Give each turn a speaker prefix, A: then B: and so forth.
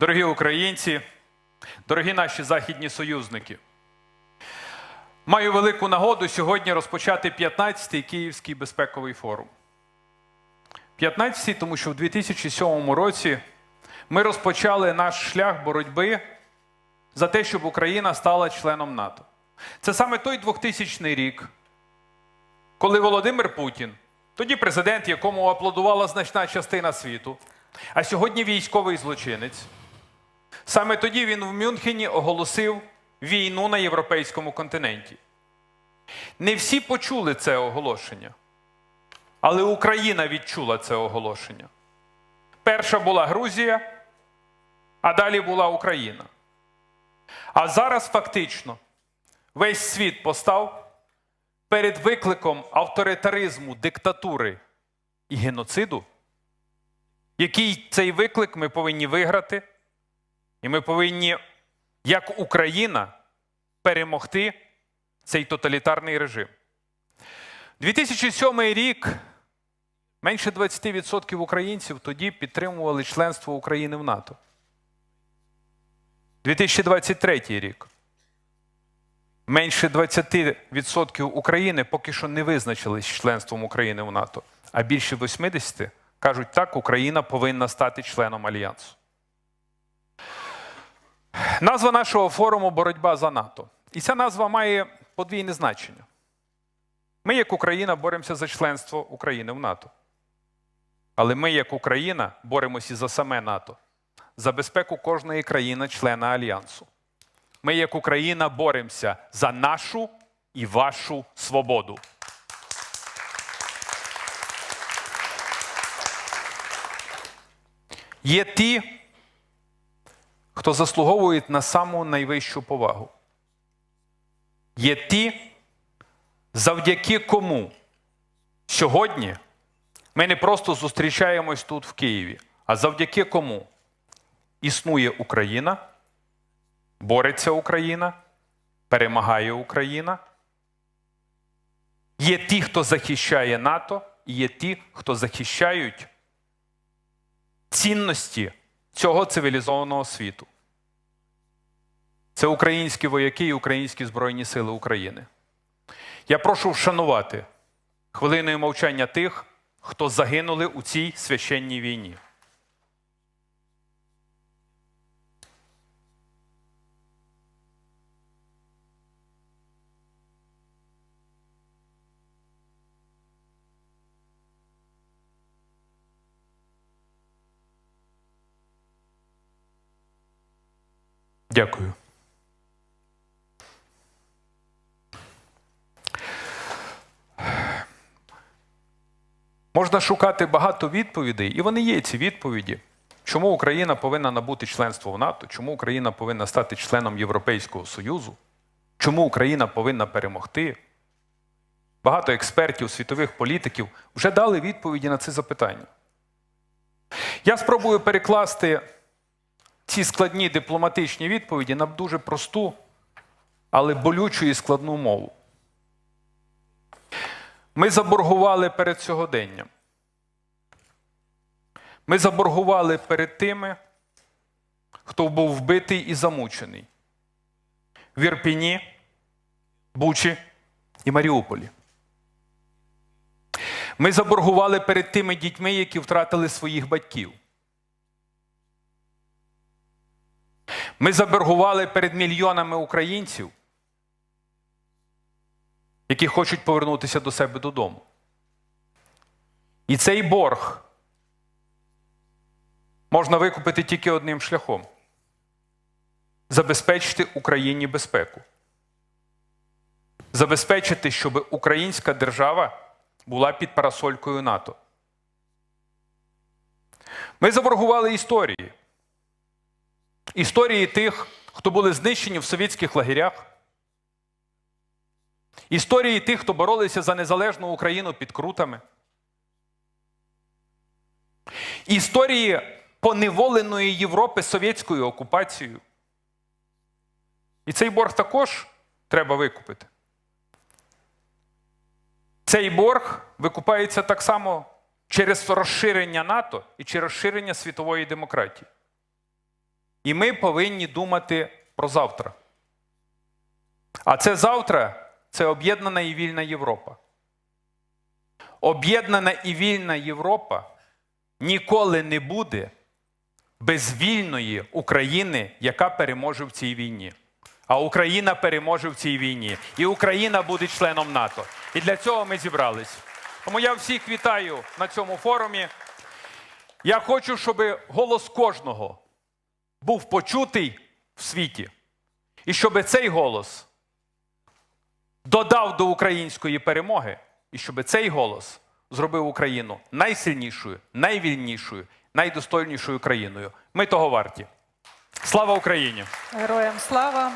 A: Дорогі українці, дорогі наші західні союзники, маю велику нагоду сьогодні розпочати 15-й Київський безпековий форум. 15-й, тому що в 2007 році ми розпочали наш шлях боротьби за те, щоб Україна стала членом НАТО. Це саме той 2000 рік, коли Володимир Путін, тоді президент, якому аплодувала значна частина світу, а сьогодні військовий злочинець, саме тоді він в Мюнхені оголосив війну на європейському континенті. Не всі почули це оголошення, але Україна відчула це оголошення. Перша була Грузія, а далі була Україна. А зараз фактично весь світ постав перед викликом авторитаризму, диктатури і геноциду, який цей виклик ми повинні виграти, і ми повинні, як Україна, перемогти цей тоталітарний режим. 2007 рік менше 20% українців тоді підтримували членство України в НАТО. 2023 рік. Менше 20% України поки що не визначились членством України в НАТО, а більше 80% кажуть так, Україна повинна стати членом Альянсу. Назва нашого форуму Боротьба за НАТО. І ця назва має подвійне значення. Ми, як Україна, боремося за членство України в НАТО. Але ми, як Україна, боремося за саме НАТО, за безпеку кожної країни-члена Альянсу. Ми, як Україна, боремося за нашу і вашу свободу. Є ті, хто заслуговують на саму найвищу повагу. Є ті, завдяки кому сьогодні ми не просто зустрічаємось тут в Києві, а завдяки кому існує Україна, бореться Україна, перемагає Україна. Є ті, хто захищає НАТО, і є ті, хто захищають цінності цього цивілізованого світу. Це українські вояки і українські Збройні Сили України. Я прошу вшанувати хвилиною мовчання тих, хто загинули у цій священній війні. Дякую. Можна шукати багато відповідей, і вони є ці відповіді. Чому Україна повинна набути членство в НАТО? Чому Україна повинна стати членом Європейського Союзу? Чому Україна повинна перемогти? Багато експертів, світових політиків вже дали відповіді на ці запитання. Я спробую перекласти ці складні дипломатичні відповіді на дуже просту, але болючу і складну мову. Ми заборгували перед сьогоденням. Ми заборгували перед тими, хто був вбитий і замучений в Ірпіні, Бучі і Маріуполі. Ми заборгували перед тими дітьми, які втратили своїх батьків. Ми заборгували перед мільйонами українців, які хочуть повернутися до себе додому. І цей борг можна викупити тільки одним шляхом забезпечити Україні безпеку. Забезпечити, щоб українська держава була під парасолькою НАТО. Ми заборгували історії. Історії тих, хто були знищені в совєтських лагерях. Історії тих, хто боролися за незалежну Україну під крутами. Історії поневоленої Європи совєтською окупацією. І цей борг також треба викупити. Цей борг викупається так само через розширення НАТО і через розширення світової демократії. І ми повинні думати про завтра. А це завтра це об'єднана і вільна Європа. Об'єднана і вільна Європа ніколи не буде без вільної України, яка переможе в цій війні. А Україна переможе в цій війні. І Україна буде членом НАТО. І для цього ми зібрались. Тому я всіх вітаю на цьому форумі. Я хочу, щоб голос кожного був почутий в світі. І щоб цей голос додав до української перемоги, і щоб цей голос зробив Україну найсильнішою, найвільнішою, найдостойнішою країною. Ми того варті. Слава Україні!
B: Героям слава!